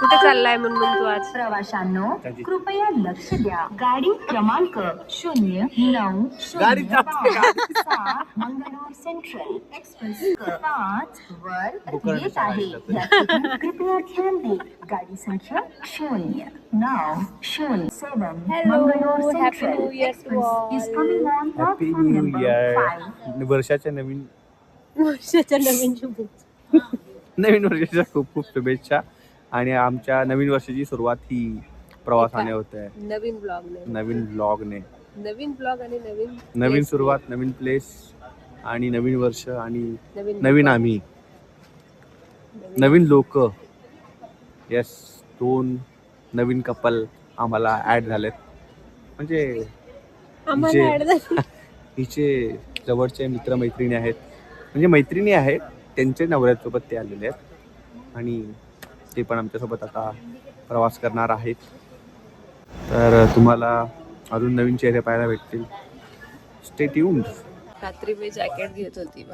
कुठे चाललाय म्हणून तू आज? प्रवाशांनो कृपया लक्ष द्या. गाडी क्रमांक शून्य नऊ गाडी शून्य पाच मंगळूर सेंट्रल एक्सप्रेस पाच वर येत आहे. कृपया ध्यान दे गाडी संख्या शून्य नऊ शून्य seven Mangalore Happy central all. is coming on happy new year. वर्षाच्या नवीन वर्षाच्या नवीन शुभेच्छा. नवीन वर्षाच्या खूप खूप शुभेच्छा. आणि आमच्या नवीन वर्षाची सुरुवात ही प्रवासाने होते. आहे नवीन ब्लॉग ने नवीन ब्लॉगने नवीन ब्लॉग आणि नवीन नवीन. सुरुवात नवीन प्लेस आणि नवीन वर्ष आणि नवीन. आम्ही. नवीन- लोक. येस दोन नवीन कपल आम्हाला ऍड झालेत. म्हणजे झाली. हिचे जवळचे मित्रमैत्रिणी आहेत. म्हणजे मैत्रिणी आहेत त्यांचे नवऱ्यासोबत ते आलेले आहेत. आणि ते पण आमच्यासोबत आता प्रवास करणार आहेत. तर तुम्हाला अजून नवीन चेहरे पाहायला भेटतील. स्टे ट्यून्ड रात्री मी जॅकेट घेत होती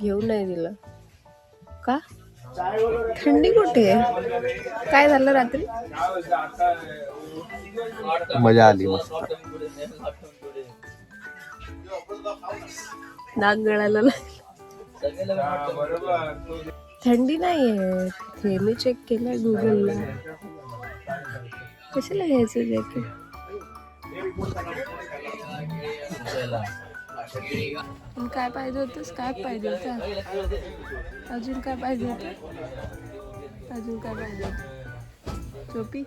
घेऊन नाही दिलं. का? थंडी कुठे आहे? काय झालं रात्री? मजा आली मस्त. नाक गळायला लागलं. थंडी नाहीये. तिथे मी चेक केलंय गुगलला कशाला घ्यायचं जॅकेट पण काय पाहिजे होतंस? काय पाहिजे होतं? अजून काय पाहिजे होतं? अजून काय पाहिजे होतं? टोपी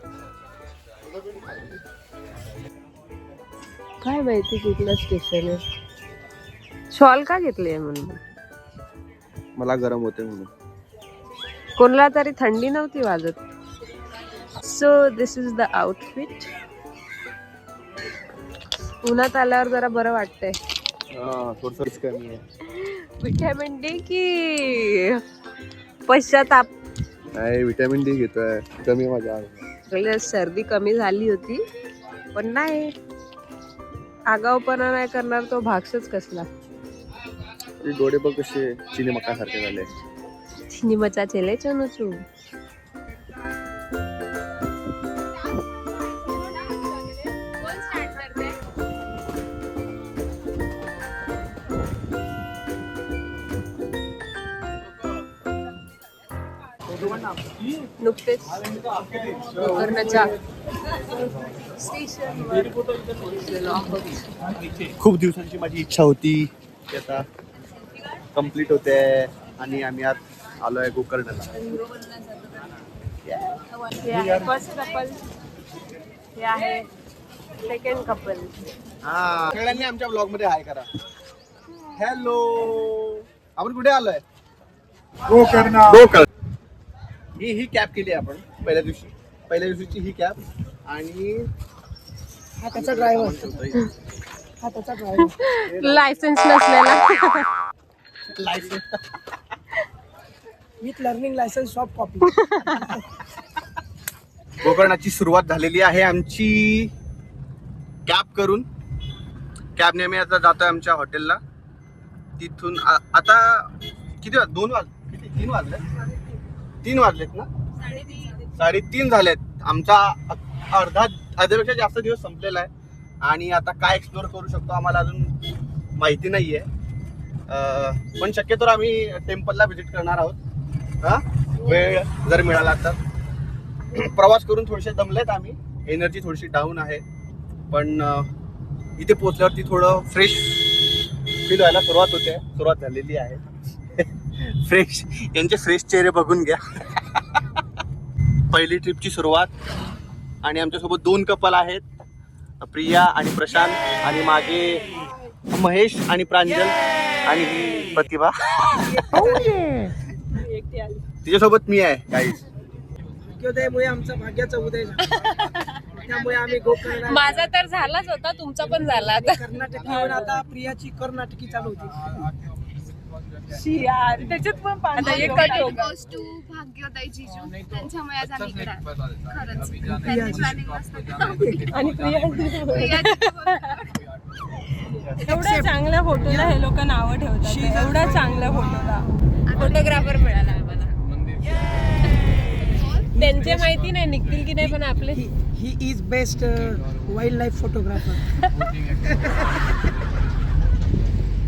काय माहिती कुठलं स्टेशन आहे? शॉल का घेतली म्हणून? मला गरम होते म्हणून. कोणाला तरी थंडी नव्हती वाजत. So this is the outfit उन्हात आल्यावर जरा बरं वाटतंय. विटॅमिन डी की पश्चाताप. नाही विटॅमिन डी घेतोय. कमी आहे माझ्या सर्दी कमी झाली होती पण नाही. आगाऊपणा नाही करणार तो भागसच कसला. डोळे बघ कसे चिनी मका सारखे झाले. सिनेमाचा चेले चनुचू नुकतेच खूप दिवसांची माझी इच्छा होती की आता कंप्लीट होते आणि आम्ही आज आलोय गोकर्णला हे आहे फर्स्ट कपल हे. आहे सेकंड कपल हा सगळ्यांनी आमच्या ब्लॉगमध्ये हाय करा. हॅलो आपण कुठे आलोय? गोकर्ण. ही ही कॅब केली आपण पहिल्या दिवशी. पहिल्या दिवशीची ही कॅब आणि हा त्याचा ड्रायव्हर हा त्याचा ड्रायव्हर लायसन्स नसलेला. Licence with learning licence soft copy गोकर्णाची सुरुवात झालेली आहे आमची कॅब करून. कॅबने आम्ही आता जातोय आमच्या हॉटेलला. तिथून आ- आता किती वाज दोन वाज किती? तीन वाजले? तीन वाजलेत ना? साडेतीन झालेत. आमचा अर्धा अर्ध्यापेक्षा जास्त दिवस संपलेला आहे. आणि आता काय एक्सप्लोर करू शकतो आम्हाला अजून माहिती नाही आहे पण शक्यतो आम्ही टेम्पलला व्हिजिट करणार आहोत. हा? वेळ जर मिळाला तर. प्रवास करून थोडेसे दमलेत आम्ही. एनर्जी थोडीशी डाऊन आहे. पण इथे पोचल्यावरती थोडं फ्रेश फील व्हायला सुरुवात होते. सुरुवात झालेली आहे. फ्रेश यांचे फ्रेश चेहरे बघून घ्या. पहिली ट्रिपची सुरुवात. आणि आमच्यासोबत दोन कपल आहेत. प्रिया आणि प्रशांत आणि मागे महेश आणि प्रांजल. आणि ही प्रतिभा. तिच्यासोबत मी आहे काहीच भाग्योदयमुळे आमचा भाग्याचा उदय झाला. त्यामुळे आम्ही गोकर्ण माझा तर झालाच होता तुमचा पण झाला आता. कर्नाटकी म्हणून आता प्रियाची कर्नाटकी चालू होती. यार त्याच्यात पण आता पाणी एक कट कट गोस टू भाग्योदय जिजू. त्यांच्यामुळे आज आम्ही इकडे आलो. खरंच. त्यांनी प्लॅनिंग मस्त केलं. आणि प्रिया प्रियाची तर बघ. एवढ्या चांगल्या फोटोला हे लोक नावं ठेवतात. एवढ्या चांगल्या फोटोला फोटोग्राफर मिळाला. त्यांचे माहिती नाही निघतील की नाही पण आपले. He is best wild life photographer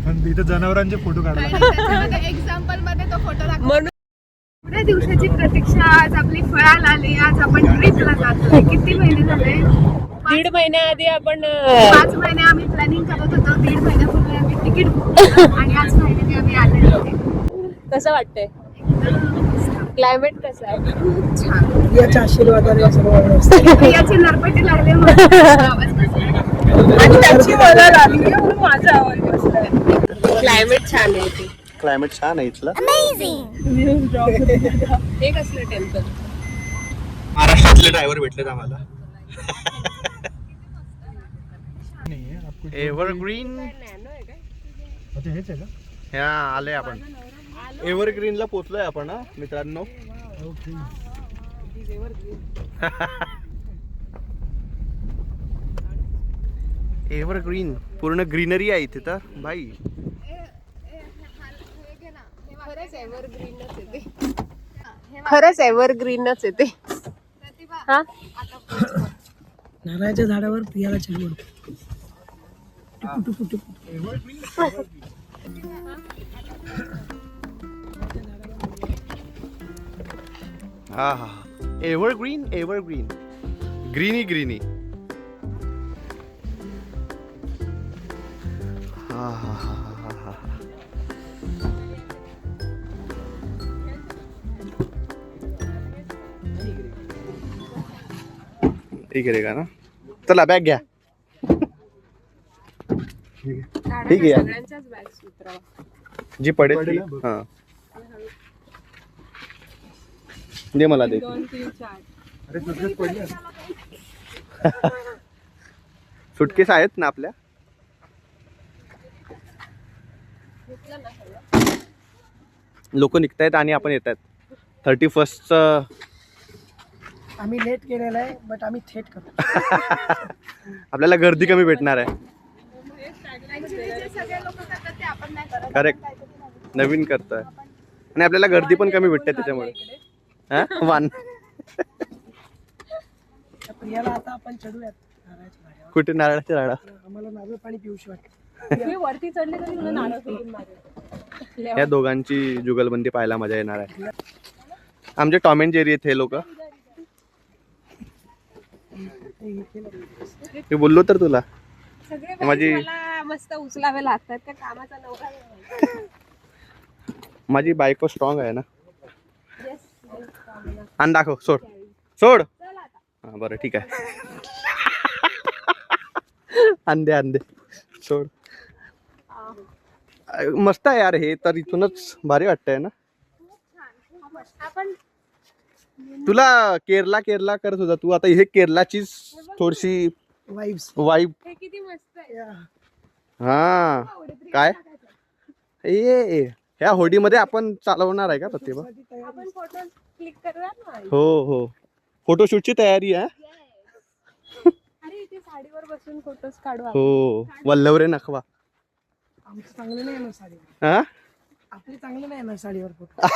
पण तिथे जनावरांचे फोटो काढला एक्झाम्पलमध्ये तो फोटो दाखव म्हणून एवढ्या दिवसाची प्रतीक्षा आज आपली फळाला आली आज आपण ट्रिपला जातोय. किती महिने झाले? दीड महिन्याआधी आपण अं, पाच महिने आम्ही प्लॅनिंग करत होतो. दीड महिन्यापूर्वी आम्ही तिकीट आणि आज फायनली आम्ही आले कसं वाटतंय? क्लायमेट कसं आहे? आशीर्वादाने सर्व नरपटी लागली. आणि त्याची म्हणून माझा आवाज बसलाय. क्लायमेट छान आहे इथे. क्लायमेट छान आहे इथलं. हे कसलं टेम्पल महाराष्ट्रातले ड्रायव्हर भेटलेत आम्हाला. एव्हरग्रीन हेच आहे का? ह्या आले आपण. एव्हरग्रीनला पोहोचलोय आपण हा मित्रांनो. एव्हरग्रीन पूर्ण ग्रीनरी आहे इथे तर भाई. खरंच एव्हरग्रीनच येते खरंच एव्हरग्रीनच येते हा? नारळाच्या झाडावर प्रियाला चढवून टुकू हा हा एव्हरग्रीन एव्हरग्रीन ग्रीनी ग्रीनी हा हा हा हा हा हा. ठीक आहे का ना? चला बॅग घ्या. ठीक आहे. बॅग्स उतरवा. जी पडेल. हा. दे मला दे. सुटकेस आहेत ना आपल्या? लोक निघतायत आणि आपण येत आहेत थर्टी फर्स्टचं आम्ही लेट केलेलं आहे बट आम्ही थेट करतो. आपल्याला गर्दी कमी भेटणार आहे. Actually जे सगळे लोक करतात ते आपण नाही करत. करेक्ट नवीन करतोय. आणि आपल्याला गर्दी पण कमी भेटते त्याच्यामुळे. हा? वान त्या प्रियाला आता आपण चढूयात. नारळाच्या झाडावर. कुठे नारळाच्या झाडा आम्हाला नारळ पाणी पिऊशी वाटतं. मी वरती चढले तरी मला नारळ फेकून मारेल. या दोघांची जुगलबंदी पाहायला मजा येणार आहे. आमचे टॉम अँड जेरी आहेत हे लोक. मी बोललो तर तुला. सगळे माझी- मला मस्त उचलावे लागतात त्या कामाचा नवरा नाही. माझी बायको स्ट्रॉंग आहे ना. आणि दाखव सोड. सोड. हा बरं ठीक आहे. अंदे अंदे सोड. मस्त आहे यार हे तर इथूनच भारी वाटतंय ना? तुला केरला केरला करत होता तू आता हे केरलाचीच थोडीशी वाईब हे किती मस्त आहे. हा. काय? ए ह्या होडीमध्ये आपण चालवणार आहे का प्रतिभा? क्लिक करूया ना हो हो. फोटोशूटची तयारी आहे अरे इथे साडीवर बसून फोटोज काढू आपण. हो. वल्लवरे नखवा. आमचं चांगलं नाही येणार साडीवर. हा? आपली चांगली नाही येणार साडीवर फोटो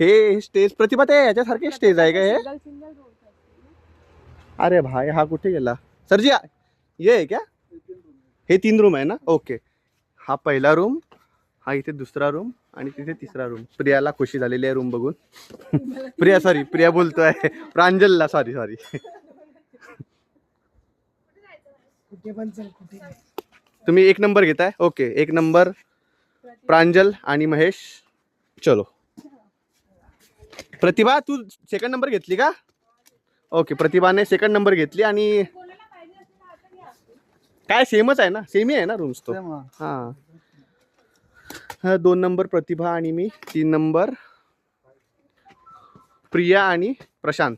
हे स्टेज प्रतिभा ते याच्यासारखे स्टेज आहे का हे? सिंगल सिंगल रोड अरे भाई हा कुठे गेला? सरजी ये आहे क्या? हे तीन रूम आहे ना? ओके हा पहिला रूम हा इथे दुसरा रूम आणि तिथे तिसरा रूम प्रियाला खुशी झालेली आहे रूम बघून. प्रिया सॉरी प्रिया बोलतोय. प्रांजलला सॉरी सॉरी तुम्ही एक नंबर घेताय? ओके एक नंबर प्रांजल आणि महेश. चलो. प्रतिभा तू सेकंड नंबर घेतली का? ओके प्रतिभाने सेकंड नंबर घेतली आणि काय सेमच आहे ना? सेमी आहे ना रूम्स तो? हा, दोन नंबर प्रतिभा आणि मी. तीन नंबर प्रिया आणि प्रशांत.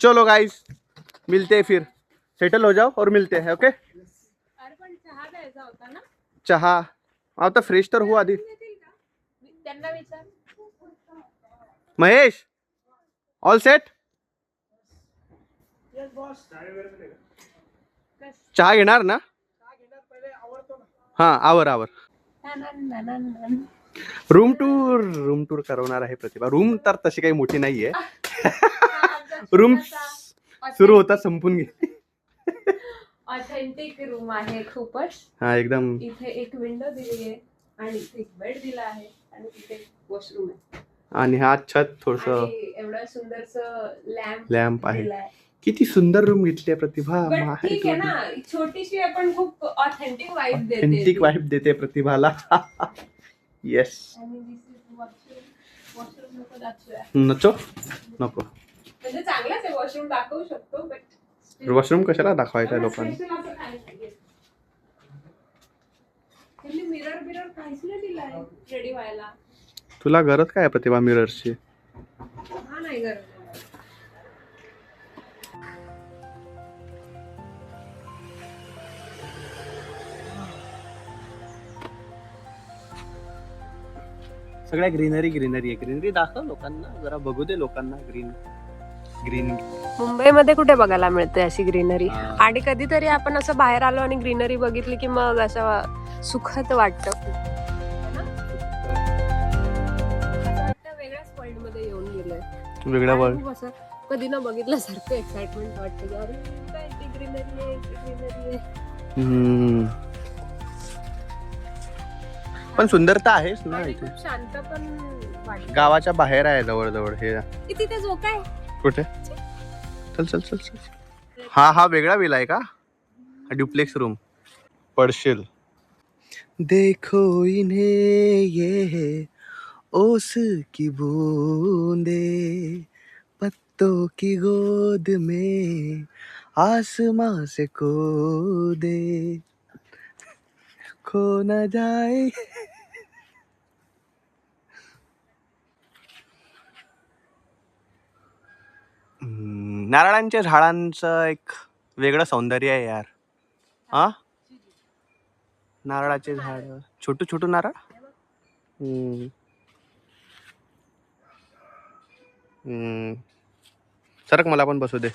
चलो गाइस मिलते हैं फिर. सेटल हो जाओ और मिलते हैं ओके चहा आता फ्रेश तर हो आधी. महेश ऑल सेट चहा घेणार ना? हा आवर आवर. रूम टूर रूम टूर करवणार आहे प्रतिभा. रूम तर तशी काही मोठी नाहीये. रूम सुरू होता संपून गे ऑथेंटिक रूम आहे खूपच. हा एकदम. इथे एक विंडो दिली आहे आणि इथे एक बेड दिला आहे आणि तिथे वॉशरूम आहे. आणि हा छत थोडस एवढा सुंदरस लॅम्प लॅम्प आहे. किती सुंदर रूम घेतली आहे प्रतिभा बट ठीक आहे ना. छोटीशी आपण खूप ऑथेंटिक वाईब देते. ऑथेंटिक वाईफ देते प्रतिभाला. येस नको नचो. नको. म्हणजे चांगलाच आहे वॉशरूम दाखवू शकतो बट वॉशरूम कशाला दाखवायचा लोकांना? मिरर बिरर काहीच नाही दिलाय रेडी व्हायला. तुला गरज काय प्रतिभा मिरर्सची हा नाही गरज. सगळ्या ग्रीनरी ग्रीनरी आहे. ग्रीनरी दाखव लोकांना जरा बघू दे लोकांना ग्रीन ग्रीन. मुंबईमध्ये कुठे बघायला मिळते अशी ग्रीनरी. आणि कधीतरी आपण असं बाहेर आलो आणि ग्रीनरी बघितली की मग असं सुखद वाटत. वेगळ्याच वर्ल्डमध्ये येऊन गेलोय. वेगळ्या वर्ल्ड असं कधी न बघितल्यासारखं एक्साइटमेंट वाटतं की अरे काय ती ग्रीनरी आहे ग्रीनरी आहे. पण सुंदरता आहेच ना आणि इथे. खूप शांत पण वाटतं. गावाच्या बाहेर आहे जवळ जवळ हे. ए, तिथे जो काय? कुठे? चल चल चल चल. हा हा वेगळा विला आहे का? ड्युप्लेक्स रूम पडशील. देखो इन्हें ये है ओस की बूंदे पत्तों की गोद में आसमां से को दे खो न जाए हम्म, नारळांच्या झाडांचं एक वेगळं सौंदर्य आहे यार. हा? नारळाचे झाड. छोटू छोटू नारळ? हम्म. हम्म. सरक मला पण बसू दे.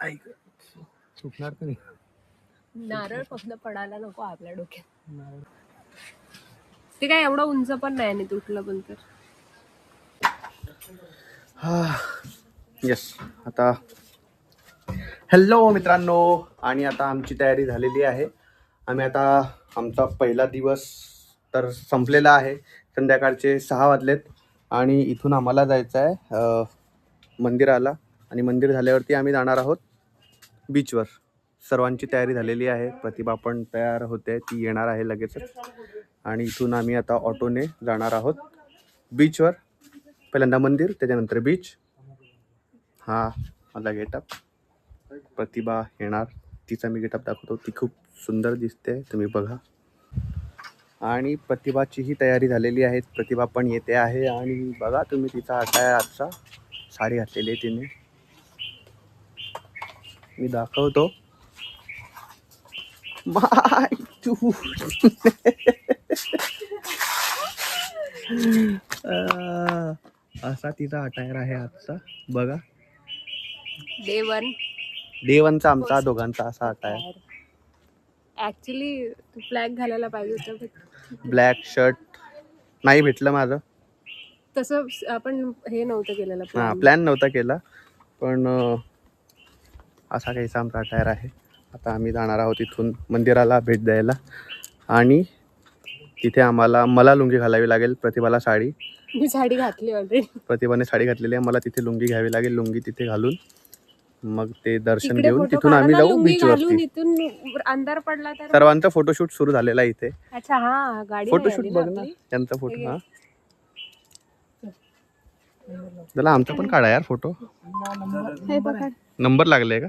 ऐक नाही? नारळ फक्त पडायला नको आपल्या डोक्यात. ते काय एवढं उंच पण नाही आणि तुटलं पण तर. येस आता हॅलो मित्रांनो. आणि आता आमची तयारी झालेली आहे. आम्ही आता आमचा पहिला दिवस तर संपलेला आहे. संध्याकाळचे सहा वाजलेत. आणि इथून आम्हाला जायचं आहे मंदिराला. आणि मंदिर झाल्यावरती आम्ही जाणार आहोत बीचवर सर्वांची तयारी झालेली आहे. प्रतिभा पण तयार होते. ती येणार आहे लगेचच. आणि इथून आम्ही आता ऑटोने जाणार आहोत बीचवर पहिल्यांदा मंदिर त्याच्यानंतर बीच हा मला गेटअप प्रतिभा येणार. तिचा मी गेटअप दाखवतो. ती खूप सुंदर दिसते. तुम्ही बघा. आणि प्रतिभाचीही तयारी झालेली आहे. प्रतिभा पण येते आहे. आणि बघा तुम्ही तिचा अटायर आजचा साडी घातलेली आहे तिने. मी दाखवतो. माय तू. अं, असा तिचा अटायर आहे आजचा. बघा. देवन देवांचा आमचा दोघांचा असा अटायर ऍक्च्युली तू फ्लॅग घालायला पाहिजे होतं ब्लॅक शर्ट नाही भेटलं माझं. तसं आपण हे नव्हतं केलेलं हा plan. प्लॅन नव्हता केला. पण अं, असा काहीसा आमचा अटायर आहे. आता आम्ही जाणार आहोत इथून मंदिराला भेट द्यायला. आणि तिथे आम्हाला मला लुंगी घालावी लागेल प्रतिभाला साडी. मी साडी घातली ऑलरेडी प्रतिभाने साडी घातलेली आहे. मला तिथे लुंगी घ्यावी लागेल. लुंगी तिथे घालून मग ते दर्शन घेऊन तिथून आम्ही काढायला जाऊ लुंगी घालून बीचवरती इथून अंधार पडला तर? सर्वांचा फोटोशूट सुरू झालेला आहे इथे. अच्छा हा गाडी फोटोशूट बघ ना. त्यांचा फोटो हे त्याला आमचा पण काढा यार फोटो. नंबर लागले का?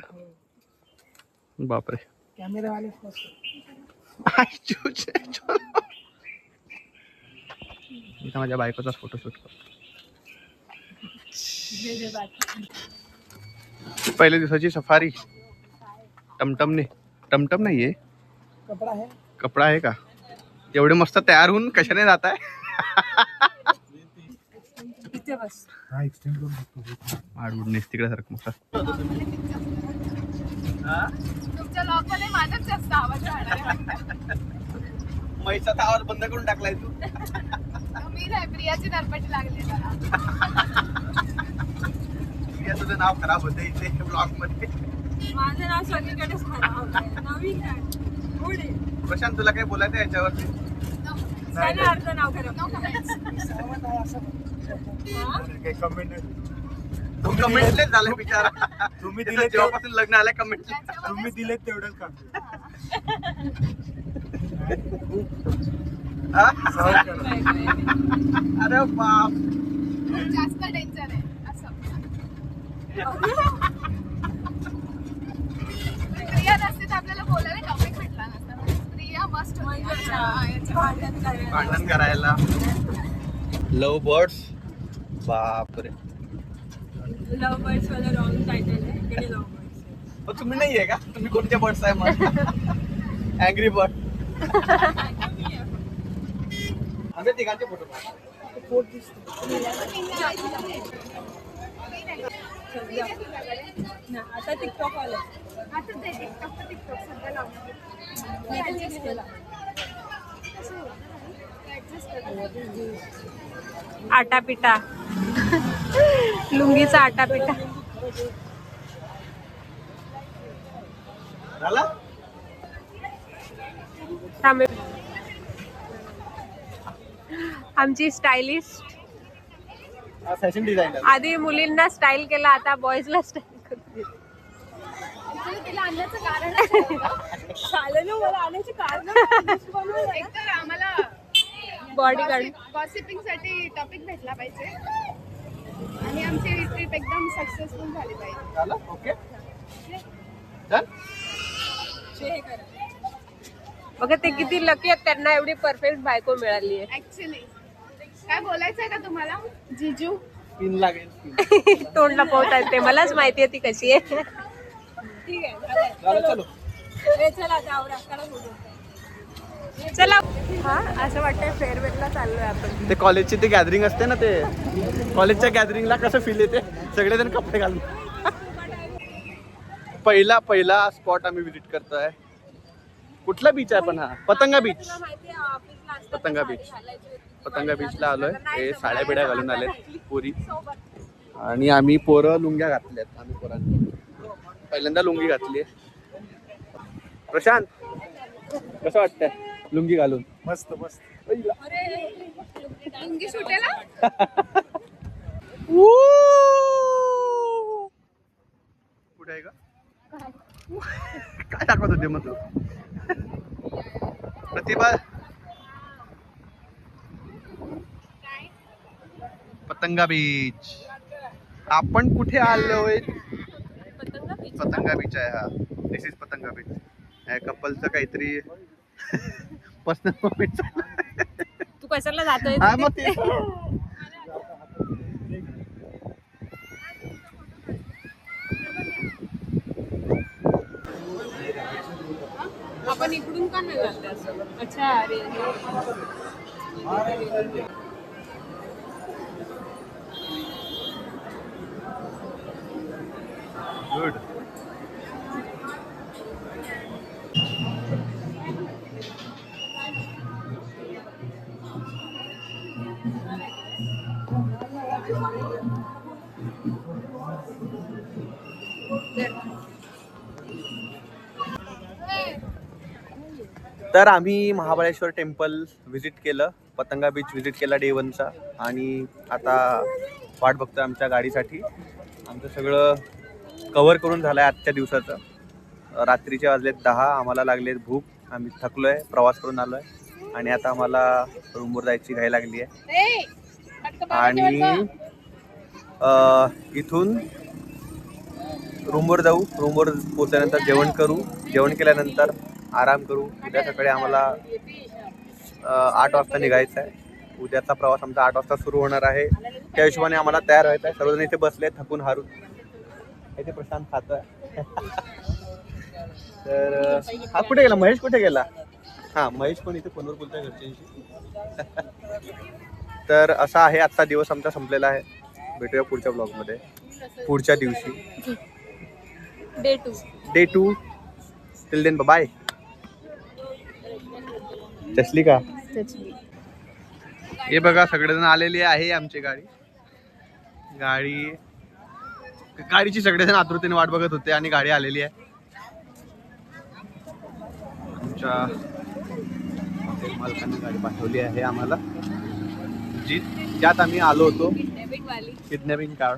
बापरे. कॅमेरावाले. इथं माझ्या बायकोचा फोटोशूट करतो. पहिल्या दिवसाची सफारी. टमटम नाही टमटम नाही आहे कपडा आहे? कपडा आहे का? एवढे मस्त तयार होऊन कशाने जात आहे हा तिकडे सारखं मस्त. आवाज बंद करून टाकलाय तू. नाही प्रियाची दरपटी लागली जरा. या तुझं नाव खराब होतं इथे ब्लॉगमध्ये माझं नाव सगळीकडेच खराब. नवीन प्रशांत तुला काय बोलायचं याच्यावरती? अर्ध नाव खराब. कमेंट तो कमेंटलेच झालाय बिचारा. तुम्ही दिले ते- जेव्हापासून लग्न आलंय कमेंट तुम्ही दिलेत तेवढंच काम? अरे बाप. जास्त टेन्शन आहे असं. प्रिया नसते तर आपल्याला बोलायला टॉपिक भेटला नसता. प्रिया मस्त म्हणजे भांडण करायला. लव बर्ड्स बापरे. लव बर्ड्स वाला रॉंग टायटल आहे. इकडे लव बर्ड्स मग तुम्ही नाहीये का? तुम्ही कोणते बर्ड्स आहे मग अँग्री बर्ड आम्ही तिघांचे फोटो पोट दिसतो आता टिकटॉक आलं. आता ते टिकटॉक टिकटॉक सध्या लावणार मी adjust केला. आटा पिटा लुंगीचा आटा पिटा झाला? थांबे आमची स्टायलिस्ट. फॅशन डिझायनर आधी मुलींना स्टाईल केला आता बॉईजला स्टाईल करते. Actually तिला आणण्याचं कारण असं होतं. मला आणायचे कारण एक तर आम्हाला बॉडी गार्ड गॉसिपिंगसाठी टॉपिक भेटला पाहिजे. आणि आमची ट्रिप एकदम सक्सेसफुल झाली पाहिजे. झालं? ओके. डन बघा ते किती लकी आहेत त्यांना एवढी परफेक्ट बायको मिळाली ऍक्च्युली काय बोलायचंय का तुम्हाला? जिजू? पिन लागेल. तोंड लपवतात ते मलाच माहिती आहे ती कशी आहे. ठीक आहे. चलो. चला हा असं वाटतंय फेअरवेलला चाललोय आपण. ते कॉलेजची ते गॅदरिंग असते ना ते. कॉलेजच्या गॅदरिंगला कसं फील येते? सगळेजण कपडे घालून. पहिला पहिला स्पॉट आम्ही विजिट करतोय. कुठला बीच आहे पण हा? पतंगा बीच पतंगा बीच पतंगा बीचला आलोय. हे साड्या बिड्या घालून आले पुरी. आणि आम्ही पोरं लुंग्या घातल्यात आम्ही पोरांनी. पहिल्यांदा लुंगी घातली प्रशांत कसं वाटतंय लुंगी घालून? मस्त मस्त. लुंगी सुटेला? कुठे आहे का काय दाखवत होते मग तू? प्रतिभा पतंगा बीच आपण कुठे आलोय पतंगा बीच आहे हा. दिस इज पतंगा बीच कपलचं काहीतरी पर्सनल मोमेंट तू कशाला जातोय? हा मग ते. आपण इकडून का नाही अच्छा अरे. गुड तर आम्ही महाबळेश्वर टेम्पल व्हिजिट केलं पतंगा बीच व्हिजिट केला डे वनचा आणि आता वाट बघतोय आमच्या गाडीसाठी. आमचं सगळं कव्हर करून झालं आहे आजच्या दिवसाचं. रात्रीचे वाजलेत दहा आम्हाला लागलेत भूक. आम्ही थकलो आहे प्रवास करून आलो आहे आणि आता आम्हाला रूमवर जायची घाई लागली आहे आणि इथून रूमवर जाऊ. रूमवर पोचल्यानंतर जेवण करू. जेवण केल्यानंतर आराम करू. उद्या सकाळी आम्हाला आठ वाजता निघायचं आहे उद्याचा प्रवास आमचा आठ वाजता सुरू होणार आहे. त्या हिशोबाने आम्हाला तयार व्हायचं आहे सर्वजण इथे बसले थकून हारून. इथे प्रशांत खातोय. तर हा कुठे गेला? महेश कुठे गेला? हा महेश पण इथे फोनवर बोलतोय घरच्यांशी. तर असा आहे आजचा दिवस आमचा संपलेला आहे. भेटूया पुढच्या ब्लॉगमध्ये. पुढच्या दिवशी. Day two. Day two. Till then bye Chesley का हे बघा सगळेजण आलेली आहे आमची गाडी. गाडी गाडीची सगळेजण आतुरतेने वाट बघत होते आणि गाडी आलेली आहे. आमच्या हॉटेल मालकांनी गाडी पाठवली आहे आम्हाला. जी ज्यात आम्ही आलो होतो किडनॅपिंग कार